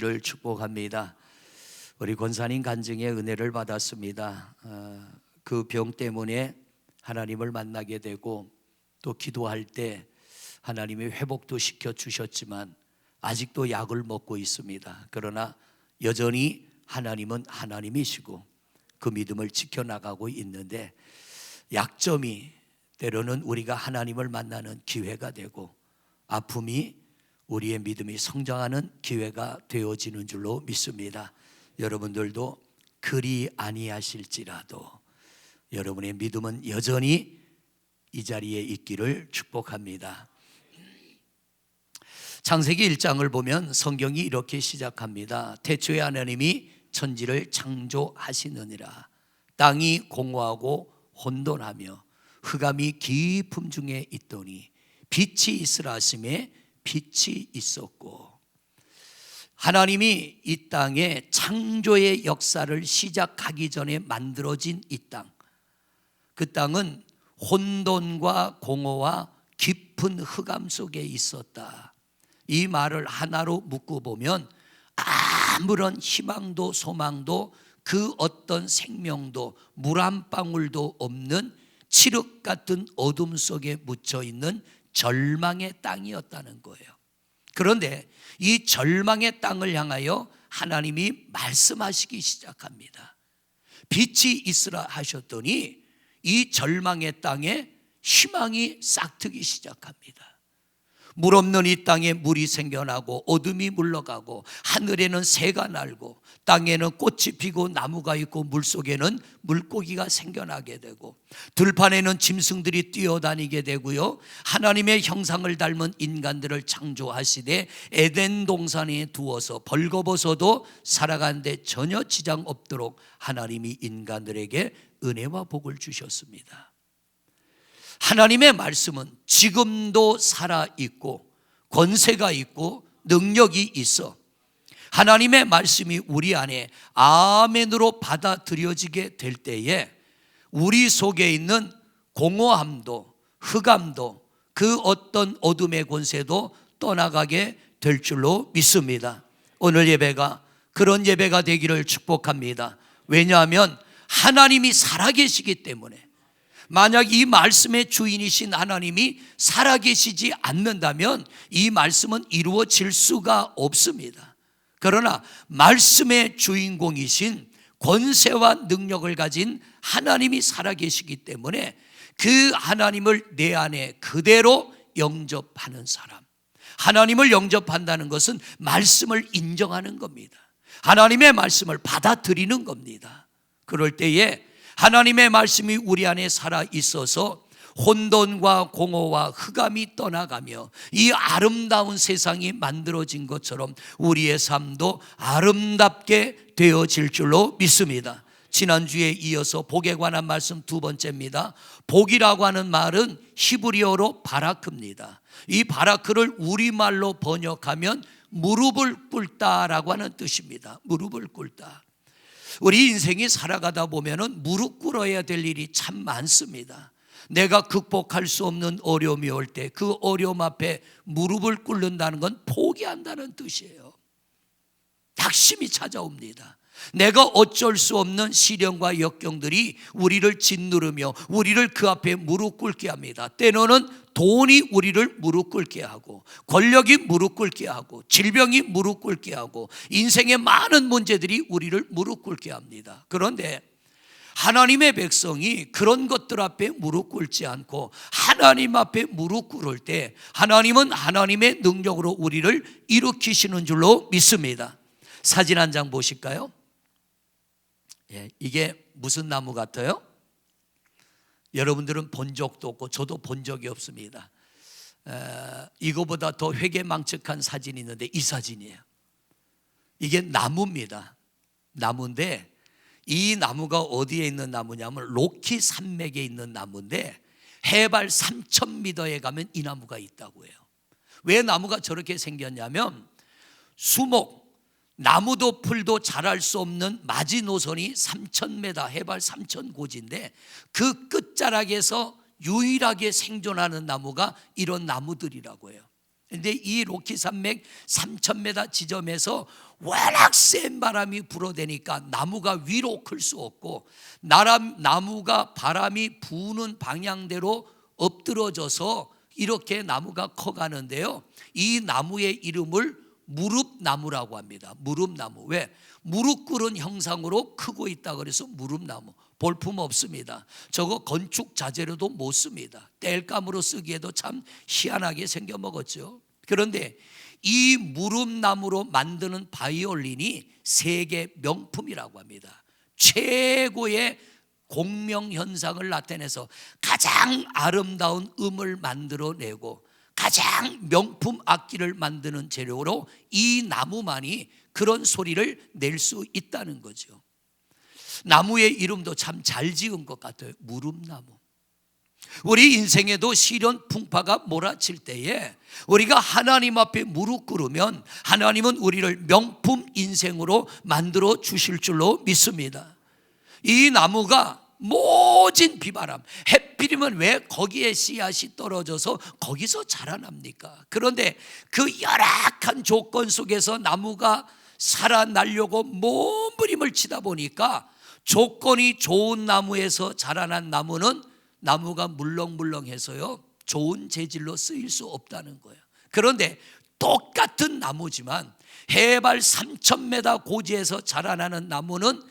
를 축복합니다. 우리 권사님 간증의 은혜를 받았습니다. 그 병 때문에 하나님을 만나게 되고 또 기도할 때 하나님이 회복도 시켜 주셨지만 아직도 약을 먹고 있습니다. 그러나 여전히 하나님은 하나님이시고 그 믿음을 지켜나가고 있는데 약점이 때로는 우리가 하나님을 만나는 기회가 되고 아픔이 우리의 믿음이 성장하는 기회가 되어지는 줄로 믿습니다. 여러분들도 그리 아니하실지라도 여러분의 믿음은 여전히 이 자리에 있기를 축복합니다. 창세기 1장을 보면 성경이 이렇게 시작합니다. 태초에 하나님이 천지를 창조하시느니라. 땅이 공허하고 혼돈하며 흑암이 깊음 중에 있더니 빛이 있으라 하심에 빛이 있었고 하나님이 이 땅에 창조의 역사를 시작하기 전에 만들어진 이 땅. 그 땅은 혼돈과 공허와 깊은 흑암 속에 있었다. 이 말을 하나로 묶고 보면 아무런 희망도 소망도 그 어떤 생명도 물 한 방울도 없는 칠흑 같은 어둠 속에 묻혀 있는 절망의 땅이었다는 거예요. 그런데 이 절망의 땅을 향하여 하나님이 말씀하시기 시작합니다. 빛이 있으라 하셨더니 이 절망의 땅에 희망이 싹트기 시작합니다. 물 없는 이 땅에 물이 생겨나고 어둠이 물러가고 하늘에는 새가 날고 땅에는 꽃이 피고 나무가 있고 물 속에는 물고기가 생겨나게 되고 들판에는 짐승들이 뛰어다니게 되고요 하나님의 형상을 닮은 인간들을 창조하시되 에덴 동산에 두어서 벌거벗어도 살아가는데 전혀 지장 없도록 하나님이 인간들에게 은혜와 복을 주셨습니다. 하나님의 말씀은 지금도 살아 있고 권세가 있고 능력이 있어. 하나님의 말씀이 우리 안에 아멘으로 받아들여지게 될 때에 우리 속에 있는 공허함도 흑암도 그 어떤 어둠의 권세도 떠나가게 될 줄로 믿습니다. 오늘 예배가 그런 예배가 되기를 축복합니다. 왜냐하면 하나님이 살아계시기 때문에 만약 이 말씀의 주인이신 하나님이 살아계시지 않는다면 이 말씀은 이루어질 수가 없습니다. 그러나 말씀의 주인공이신 권세와 능력을 가진 하나님이 살아계시기 때문에 그 하나님을 내 안에 그대로 영접하는 사람. 하나님을 영접한다는 것은 말씀을 인정하는 겁니다. 하나님의 말씀을 받아들이는 겁니다. 그럴 때에 하나님의 말씀이 우리 안에 살아 있어서 혼돈과 공허와 흑암이 떠나가며 이 아름다운 세상이 만들어진 것처럼 우리의 삶도 아름답게 되어질 줄로 믿습니다. 지난주에 이어서 복에 관한 말씀 두 번째입니다. 복이라고 하는 말은 히브리어로 바라크입니다. 이 바라크를 우리말로 번역하면 무릎을 꿇다라고 하는 뜻입니다. 무릎을 꿇다. 우리 인생이 살아가다 보면은 무릎 꿇어야 될 일이 참 많습니다. 내가 극복할 수 없는 어려움이 올 때 그 어려움 앞에 무릎을 꿇는다는 건 포기한다는 뜻이에요. 낙심이 찾아옵니다. 내가 어쩔 수 없는 시련과 역경들이 우리를 짓누르며 우리를 그 앞에 무릎 꿇게 합니다. 때로는 돈이 우리를 무릎 꿇게 하고 권력이 무릎 꿇게 하고 질병이 무릎 꿇게 하고 인생의 많은 문제들이 우리를 무릎 꿇게 합니다. 그런데 하나님의 백성이 그런 것들 앞에 무릎 꿇지 않고 하나님 앞에 무릎 꿇을 때 하나님은 하나님의 능력으로 우리를 일으키시는 줄로 믿습니다. 사진 한 장 보실까요? 예, 이게 무슨 나무 같아요? 여러분들은 본 적도 없고 저도 본 적이 없습니다. 에, 이거보다 더 회개망측한 사진이 있는데 이 사진이에요. 이게 나무입니다. 나무인데 이 나무가 어디에 있는 나무냐면 로키 산맥에 있는 나무인데 해발 3,000m에 가면 이 나무가 있다고 해요. 왜 나무가 저렇게 생겼냐면 수목 나무도 풀도 자랄 수 없는 마지노선이 3,000m 해발 3,000고지인데 그 끝자락에서 유일하게 생존하는 나무가 이런 나무들이라고 해요. 근데 이 로키 산맥 3,000m 지점에서 워낙 센 바람이 불어대니까 나무가 위로 클 수 없고 나람, 나무가 바람이 부는 방향대로 엎드러져서 이렇게 나무가 커가는데요. 이 나무의 이름을 무릎나무라고 합니다. 무릎나무. 왜? 무릎 꿇은 형상으로 크고 있다 그래서 무릎나무. 볼품 없습니다. 저거 건축 자재로도 못 씁니다. 땔감으로 쓰기에도 참 희한하게 생겨 먹었죠. 그런데 이 무릎나무로 만드는 바이올린이 세계 명품이라고 합니다. 최고의 공명 현상을 나타내서 가장 아름다운 음을 만들어내고 가장 명품 악기를 만드는 재료로 이 나무만이 그런 소리를 낼 수 있다는 거죠. 나무의 이름도 참 잘 지은 것 같아요. 무릎나무. 우리 인생에도 시련 풍파가 몰아칠 때에 우리가 하나님 앞에 무릎 꿇으면 하나님은 우리를 명품 인생으로 만들어 주실 줄로 믿습니다. 이 나무가 모진 비바람, 해필이면 왜 거기에 씨앗이 떨어져서 거기서 자라납니까? 그런데 그 열악한 조건 속에서 나무가 살아나려고 몸부림을 치다 보니까 조건이 좋은 나무에서 자라난 나무는 나무가 물렁물렁해서요 좋은 재질로 쓰일 수 없다는 거예요. 그런데 똑같은 나무지만 해발 3,000m 고지에서 자라나는 나무는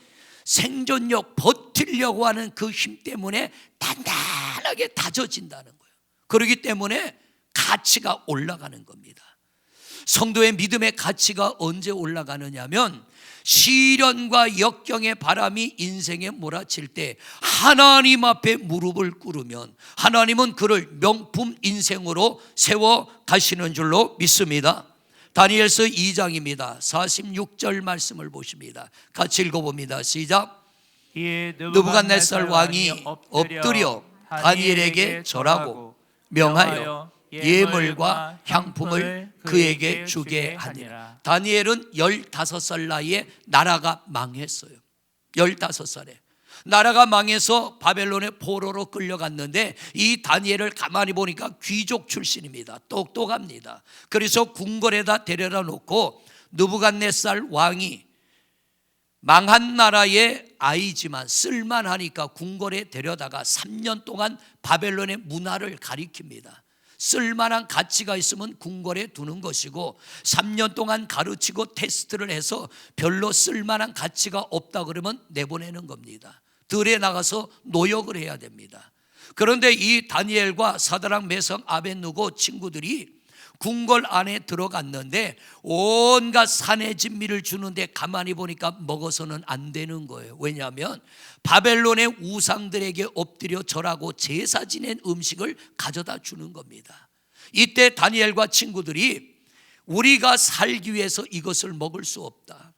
생존력 버티려고 하는 그 힘 때문에 단단하게 다져진다는 거예요. 그렇기 때문에 가치가 올라가는 겁니다. 성도의 믿음의 가치가 언제 올라가느냐면 시련과 역경의 바람이 인생에 몰아칠 때 하나님 앞에 무릎을 꿇으면 하나님은 그를 명품 인생으로 세워 가시는 줄로 믿습니다. 다니엘서 2장입니다. 46절 말씀을 보십니다. 같이 읽어봅니다. 시작. 느부갓네살 왕이 엎드려 다니엘에게 절하고 명하여 예물과 향품을 그에게 주게 하니라. 다니엘은 15살 나이에 나라가 망했어요. 15살에. 나라가 망해서 바벨론의 포로로 끌려갔는데 이 다니엘을 가만히 보니까 귀족 출신입니다. 똑똑합니다. 그래서 궁궐에다 데려다 놓고 느부갓네살 왕이 망한 나라의 아이지만 쓸만하니까 궁궐에 데려다가 3년 동안 바벨론의 문화를 가리킵니다. 쓸만한 가치가 있으면 궁궐에 두는 것이고 3년 동안 가르치고 테스트를 해서 별로 쓸만한 가치가 없다 그러면 내보내는 겁니다. 들에 나가서 노역을 해야 됩니다. 그런데 이 다니엘과 사드랑 메성 아벤누고 친구들이 궁궐 안에 들어갔는데 온갖 산의 진미를 주는데 가만히 보니까 먹어서는 안 되는 거예요. 왜냐하면 바벨론의 우상들에게 엎드려 절하고 제사 지낸 음식을 가져다 주는 겁니다. 이때 다니엘과 친구들이 우리가 살기 위해서 이것을 먹을 수 없다.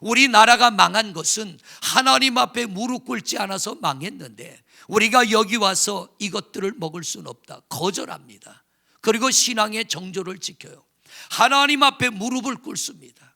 우리나라가 망한 것은 하나님 앞에 무릎 꿇지 않아서 망했는데 우리가 여기 와서 이것들을 먹을 수는 없다. 거절합니다. 그리고 신앙의 정조를 지켜요. 하나님 앞에 무릎을 꿇습니다.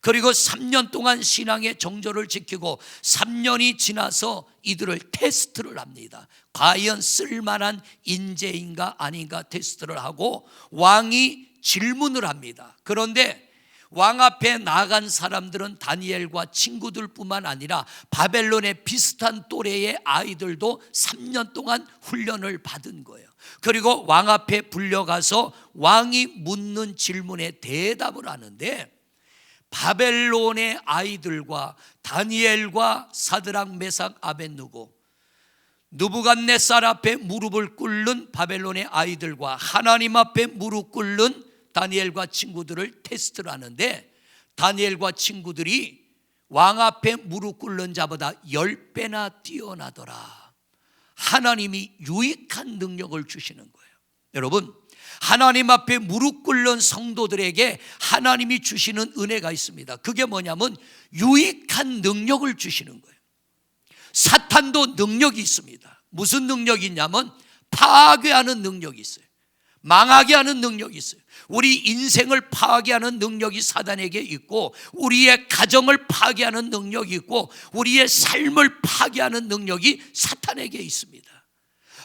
그리고 3년 동안 신앙의 정조를 지키고 3년이 지나서 이들을 테스트를 합니다. 과연 쓸만한 인재인가 아닌가 테스트를 하고 왕이 질문을 합니다. 그런데 왕 앞에 나간 사람들은 다니엘과 친구들뿐만 아니라 바벨론의 비슷한 또래의 아이들도 3년 동안 훈련을 받은 거예요. 그리고 왕 앞에 불려가서 왕이 묻는 질문에 대답을 하는데 바벨론의 아이들과 다니엘과 사드랑 메삭 아벤누고 느부갓네살 앞에 무릎을 꿇는 바벨론의 아이들과 하나님 앞에 무릎 꿇는 다니엘과 친구들을 테스트를 하는데 다니엘과 친구들이 왕 앞에 무릎 꿇는 자보다 열 배나 뛰어나더라. 하나님이 유익한 능력을 주시는 거예요. 여러분, 하나님 앞에 무릎 꿇는 성도들에게 하나님이 주시는 은혜가 있습니다. 그게 뭐냐면 유익한 능력을 주시는 거예요. 사탄도 능력이 있습니다. 무슨 능력이 있냐면 파괴하는 능력이 있어요. 망하게 하는 능력이 있어요. 우리 인생을 파괴하는 능력이 사단에게 있고 우리의 가정을 파괴하는 능력이 있고 우리의 삶을 파괴하는 능력이 사탄에게 있습니다.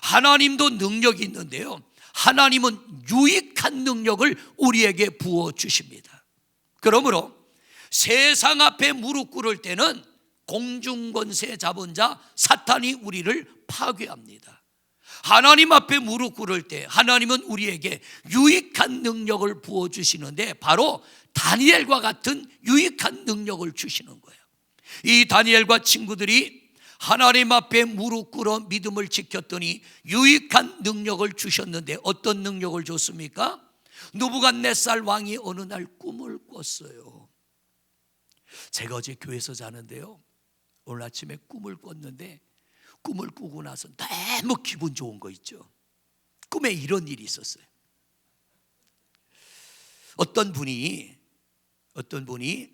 하나님도 능력이 있는데요. 하나님은 유익한 능력을 우리에게 부어 주십니다. 그러므로 세상 앞에 무릎 꿇을 때는 공중권세 잡은 자 사탄이 우리를 파괴합니다. 하나님 앞에 무릎 꿇을 때 하나님은 우리에게 유익한 능력을 부어 주시는데 바로 다니엘과 같은 유익한 능력을 주시는 거예요. 이 다니엘과 친구들이 하나님 앞에 무릎 꿇어 믿음을 지켰더니 유익한 능력을 주셨는데 어떤 능력을 줬습니까? 누부갓네살 왕이 어느 날 꿈을 꿨어요. 제가 어제 교회에서 자는데요. 오늘 아침에 꿈을 꿨는데 꿈을 꾸고 나서 너무 기분 좋은 거 있죠. 꿈에 이런 일이 있었어요. 어떤 분이 어떤 분이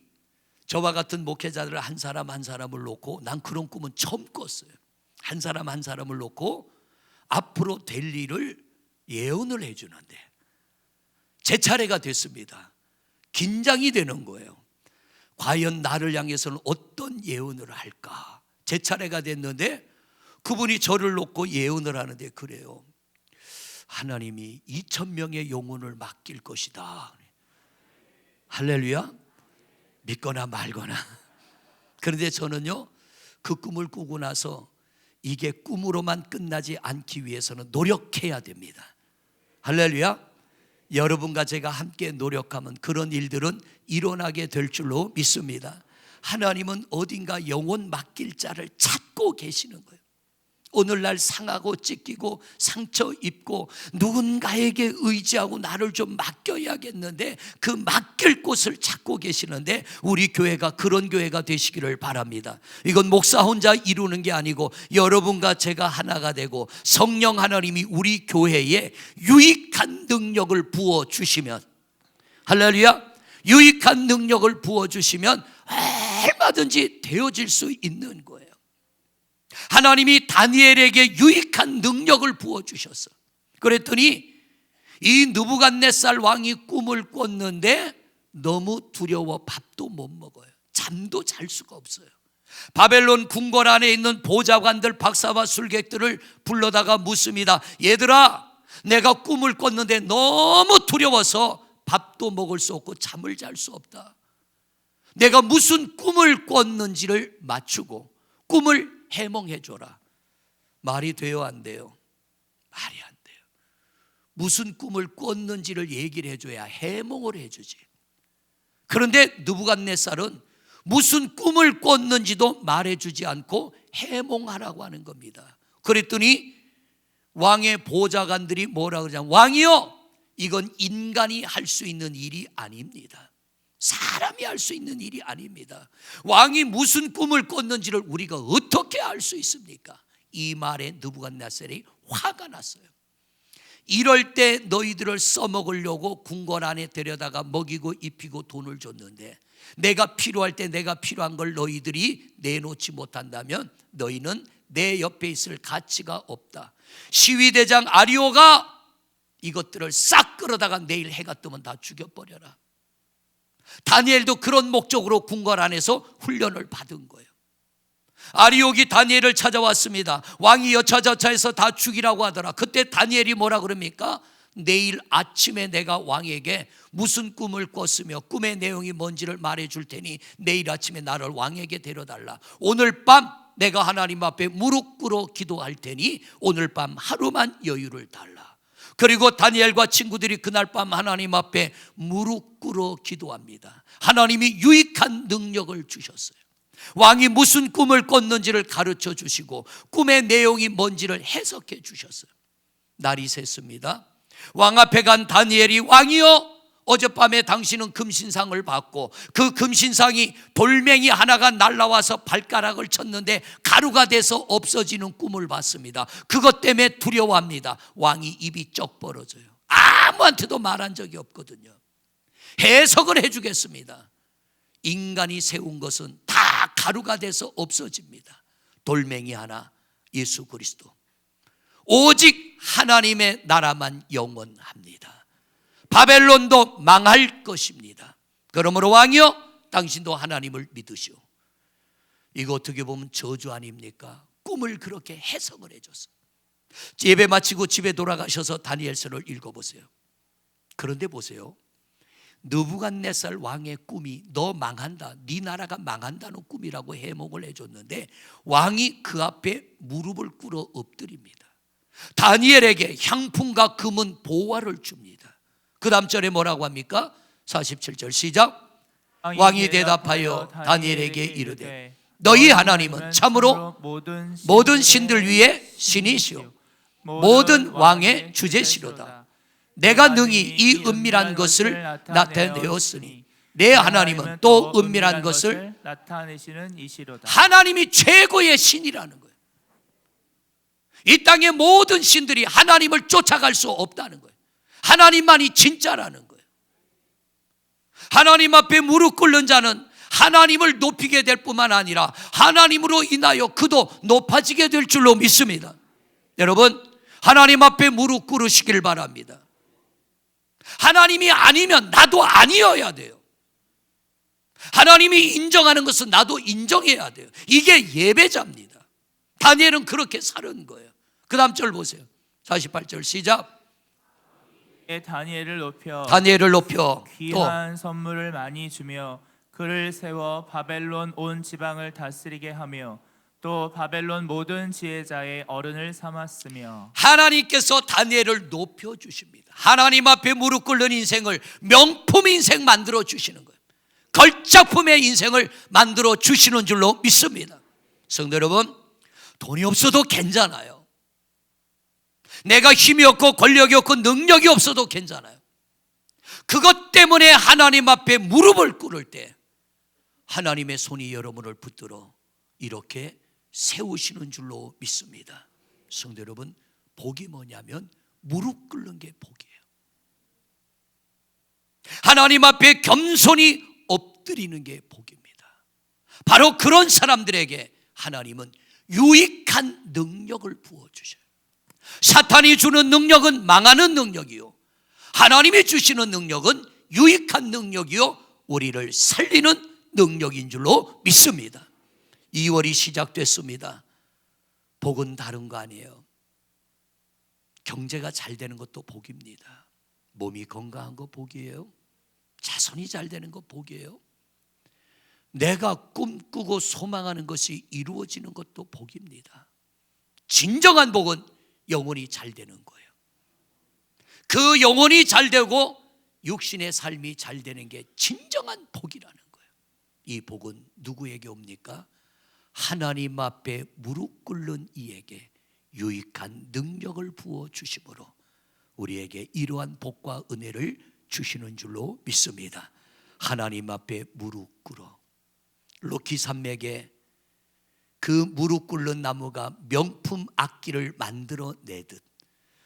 저와 같은 목회자들을 한 사람 한 사람을 놓고 난 그런 꿈은 처음 꿨어요. 한 사람 한 사람을 놓고 앞으로 될 일을 예언을 해 주는데 제 차례가 됐습니다. 긴장이 되는 거예요. 과연 나를 향해서는 어떤 예언을 할까? 제 차례가 됐는데 그분이 저를 놓고 예언을 하는데 그래요. 하나님이 2천 명의 영혼을 맡길 것이다. 할렐루야. 믿거나 말거나. 그런데 저는요, 그 꿈을 꾸고 나서 이게 꿈으로만 끝나지 않기 위해서는 노력해야 됩니다. 할렐루야. 여러분과 제가 함께 노력하면 그런 일들은 일어나게 될 줄로 믿습니다. 하나님은 어딘가 영혼 맡길 자를 찾고 계시는 거예요. 오늘날 상하고 찢기고 상처 입고 누군가에게 의지하고 나를 좀 맡겨야겠는데 그 맡길 곳을 찾고 계시는데 우리 교회가 그런 교회가 되시기를 바랍니다. 이건 목사 혼자 이루는 게 아니고 여러분과 제가 하나가 되고 성령 하나님이 우리 교회에 유익한 능력을 부어 주시면 할렐루야 유익한 능력을 부어 주시면 얼마든지 되어질 수 있는 거예요. 하나님이 다니엘에게 유익한 능력을 부어 주셨어. 그랬더니 이 느부갓네살 왕이 꿈을 꿨는데 너무 두려워 밥도 못 먹어요. 잠도 잘 수가 없어요. 바벨론 궁궐 안에 있는 보좌관들 박사와 술객들을 불러다가 묻습니다. 얘들아, 내가 꿈을 꿨는데 너무 두려워서 밥도 먹을 수 없고 잠을 잘 수 없다. 내가 무슨 꿈을 꿨는지를 맞추고 꿈을 해몽해 줘라. 말이 돼요, 안 돼요? 말이 안 돼요. 무슨 꿈을 꿨는지를 얘기를 해줘야 해몽을 해주지. 그런데 느부갓네살은 무슨 꿈을 꿨는지도 말해주지 않고 해몽하라고 하는 겁니다. 그랬더니 왕의 보좌관들이 뭐라 그러냐? 왕이요, 이건 인간이 할 수 있는 일이 아닙니다. 사람이 할수 있는 일이 아닙니다. 왕이 무슨 꿈을 꿨는지를 우리가 어떻게 알 수 있습니까? 이 말에 느부갓네살이 화가 났어요. 이럴 때 너희들을 써먹으려고 궁궐 안에 데려다가 먹이고 입히고 돈을 줬는데 내가 필요할 때 내가 필요한 걸 너희들이 내놓지 못한다면 너희는 내 옆에 있을 가치가 없다. 시위대장 아리오가 이것들을 싹 끌어다가 내일 해가 뜨면 다 죽여버려라. 다니엘도 그런 목적으로 궁궐 안에서 훈련을 받은 거예요. 아리옥이 다니엘을 찾아왔습니다. 왕이 여차저차해서 다 죽이라고 하더라. 그때 다니엘이 뭐라 그럽니까? 내일 아침에 내가 왕에게 무슨 꿈을 꿨으며 꿈의 내용이 뭔지를 말해 줄 테니 내일 아침에 나를 왕에게 데려달라. 오늘 밤 내가 하나님 앞에 무릎 꿇어 기도할 테니 오늘 밤 하루만 여유를 달라. 그리고 다니엘과 친구들이 그날 밤 하나님 앞에 무릎 꿇어 기도합니다. 하나님이 유익한 능력을 주셨어요. 왕이 무슨 꿈을 꿨는지를 가르쳐 주시고 꿈의 내용이 뭔지를 해석해 주셨어요. 날이 샜습니다. 왕 앞에 간 다니엘이 왕이여 어젯밤에 당신은 금신상을 받고 그 금신상이 돌멩이 하나가 날라와서 발가락을 쳤는데 가루가 돼서 없어지는 꿈을 봤습니다. 그것 때문에 두려워합니다. 왕이 입이 쩍 벌어져요. 아무한테도 말한 적이 없거든요. 해석을 해주겠습니다. 인간이 세운 것은 다 가루가 돼서 없어집니다. 돌멩이 하나, 예수 그리스도. 오직 하나님의 나라만 영원합니다. 바벨론도 망할 것입니다. 그러므로 왕이여, 당신도 하나님을 믿으시오. 이거 어떻게 보면 저주 아닙니까? 꿈을 그렇게 해석을 해줬어. 예배 마치고 집에 돌아가셔서 다니엘서를 읽어보세요. 그런데 보세요. 느부갓네살 왕의 꿈이 너 망한다. 네 나라가 망한다는 꿈이라고 해몽을 해줬는데 왕이 그 앞에 무릎을 꿇어 엎드립니다. 다니엘에게 향품과 금은 보화를 줍니다. 그 다음 절에 뭐라고 합니까? 47절 시작. 왕이 대답하여 다니엘에게 이르되 너희 하나님은 참으로 모든 신들 위에 신이시오 모든 왕의 주제시로다 내가 능히 이 은밀한 것을 나타내었으니 내 하나님은 또 은밀한 것을 나타내시는 이시로다. 하나님이 최고의 신이라는 거예요 이 땅의 모든 신들이 하나님을 쫓아갈 수 없다는 거예요 하나님만이 진짜라는 거예요 하나님 앞에 무릎 꿇는 자는 하나님을 높이게 될 뿐만 아니라 하나님으로 인하여 그도 높아지게 될 줄로 믿습니다. 여러분, 하나님 앞에 무릎 꿇으시길 바랍니다. 하나님이 아니면 나도 아니어야 돼요. 하나님이 인정하는 것은 나도 인정해야 돼요. 이게 예배자입니다. 다니엘은 그렇게 사는 거예요. 그 다음 절 보세요. 48절 시작. 다니엘을 높여 다니엘을 높여 또 귀한 선물을 많이 주며 그를 세워 바벨론 온 지방을 다스리게 하며 또 바벨론 모든 지혜자의 어른을 삼았으며 하나님께서 다니엘을 높여 주십니다. 하나님 앞에 무릎 꿇는 인생을 명품 인생 만들어 주시는 거예요. 걸작품의 인생을 만들어 주시는 줄로 믿습니다. 성도 여러분, 돈이 없어도 괜찮아요. 내가 힘이 없고 권력이 없고 능력이 없어도 괜찮아요. 그것 때문에 하나님 앞에 무릎을 꿇을 때 하나님의 손이 여러분을 붙들어 이렇게 세우시는 줄로 믿습니다. 성도 여러분, 복이 뭐냐면 무릎 꿇는 게 복이에요. 하나님 앞에 겸손히 엎드리는 게 복입니다. 바로 그런 사람들에게 하나님은 유익한 능력을 부어 주셔요. 사탄이 주는 능력은 망하는 능력이요. 하나님이 주시는 능력은 유익한 능력이요. 우리를 살리는 능력인 줄로 믿습니다. 2월이 시작됐습니다. 복은 다른 거 아니에요. 경제가 잘 되는 것도 복입니다. 몸이 건강한 거 복이에요. 자손이 잘 되는 거 복이에요. 내가 꿈꾸고 소망하는 것이 이루어지는 것도 복입니다. 진정한 복은 영혼이 잘 되는 거예요. 그 영혼이 잘 되고 육신의 삶이 잘 되는 게 진정한 복이라는 거예요. 이 복은 누구에게 옵니까? 하나님 앞에 무릎 꿇는 이에게 유익한 능력을 부어 주심으로 우리에게 이러한 복과 은혜를 주시는 줄로 믿습니다. 하나님 앞에 무릎 꿇어 로키 산맥에 그 무릎 꿇는 나무가 명품 악기를 만들어 내듯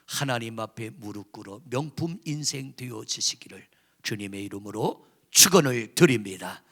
하나님 앞에 무릎 꿇어 명품 인생 되어 지시기를 주님의 이름으로 축원을 드립니다.